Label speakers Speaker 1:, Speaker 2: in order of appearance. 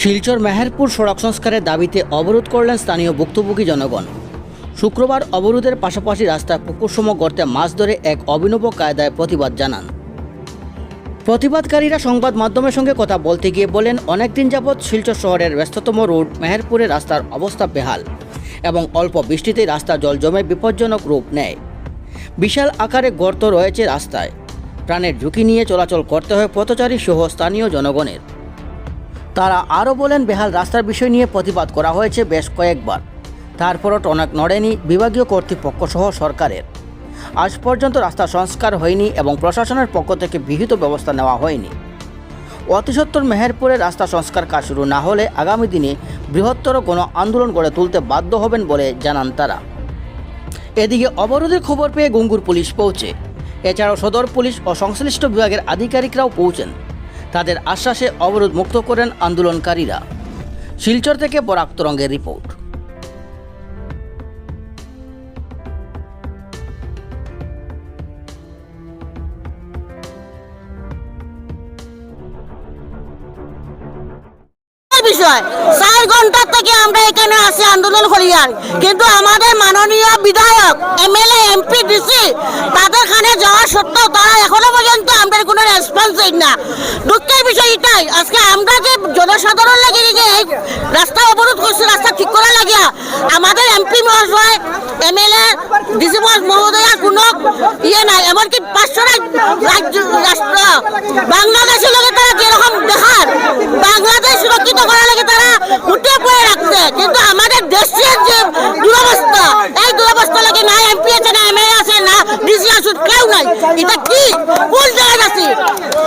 Speaker 1: শিলচর মেহেরপুর সড়ক সংস্কারের দাবিতে অবরোধ করলেন স্থানীয় ভুক্তভোগী জনগণ। শুক্রবার অবরোধের পাশাপাশি রাস্তায় পুকুরসম গর্তে মাছ ধরে এক অভিনব কায়দায় প্রতিবাদ জানান। প্রতিবাদকারীরা সংবাদ মাধ্যমের সঙ্গে কথা বলতে গিয়ে বলেন অনেকদিন যাবৎ শিলচর শহরের ব্যস্ততম রোড মেহেরপুরের রাস্তার অবস্থা বেহাল এবং অল্প বৃষ্টিতেই রাস্তা জল জমে বিপজ্জনক রূপ নেয়। বিশাল আকারে গর্ত রয়েছে রাস্তায়। প্রাণের ঝুঁকি নিয়ে চলাচল করতে হয় পথচারী সহ স্থানীয় জনগণের। তারা আরও বলেন, বেহাল রাস্তার বিষয় নিয়ে প্রতিবাদ করা হয়েছে বেশ কয়েকবার। তারপরও টনক নড়েনি বিভাগীয় কর্তৃপক্ষ সহ সরকারের। আজ পর্যন্ত রাস্তা সংস্কার হয়নি এবং প্রশাসনের পক্ষ থেকে বিহিত ব্যবস্থা নেওয়া হয়নি। অতিসত্বর মেহেরপুরে রাস্তা সংস্কার কাজ শুরু না হলে আগামী দিনে বৃহত্তর গণ আন্দোলন গড়ে তুলতে বাধ্য হবেন বলে জানান তারা। এদিকে অবরোধের খবর পেয়ে গুঙ্গুর পুলিশ পৌঁছে। এছাড়াও সদর পুলিশ ও সংশ্লিষ্ট বিভাগের আধিকারিকরাও পৌঁছেন। তাদের আশ্বাসে অবরোধ মুক্ত করেন আন্দোলনকারীরা। শিলচর থেকে বরাক তরঙ্গের রিপোর্ট।
Speaker 2: চার ঘণ্টা থেকে আমরা এখানে আসি আন্দোলন কিন্তু আমাদের মাননীয় বিধায়ক, এমএলএ, এমপি, ডিসি, তাদের খানে যাওয়া সত্ত্বেও তারা এখনও পর্যন্ত কোনো না। দুঃখের বিষয় এটাই, আজকে আমরা যে জনসাধারণ লাগে যে রাস্তা অবরোধ করছি, রাস্তা ঠিক করা লাগিয়া আমাদের এমপি মহাশয়, এমএলএ, ডিসি মহোদয়া, কোনো ইয়ে নাই, এমনকি পাঁচশো রাজ্য রাষ্ট্র, বাংলাদেশের লোকে তারা যেরকম দেখার, বাংলাদেশ সুরক্ষিত করার লাগে তারা উঠে পড়ে রাখছে। কিন্তু আমাদের দেশের যে দুরবস্থা, এই দুরবস্থা লাগে না এমপি আছে, না এমএলএ আছে, না ডিসি আছে, কেউ নাই। এটা কি? কোন Thank you.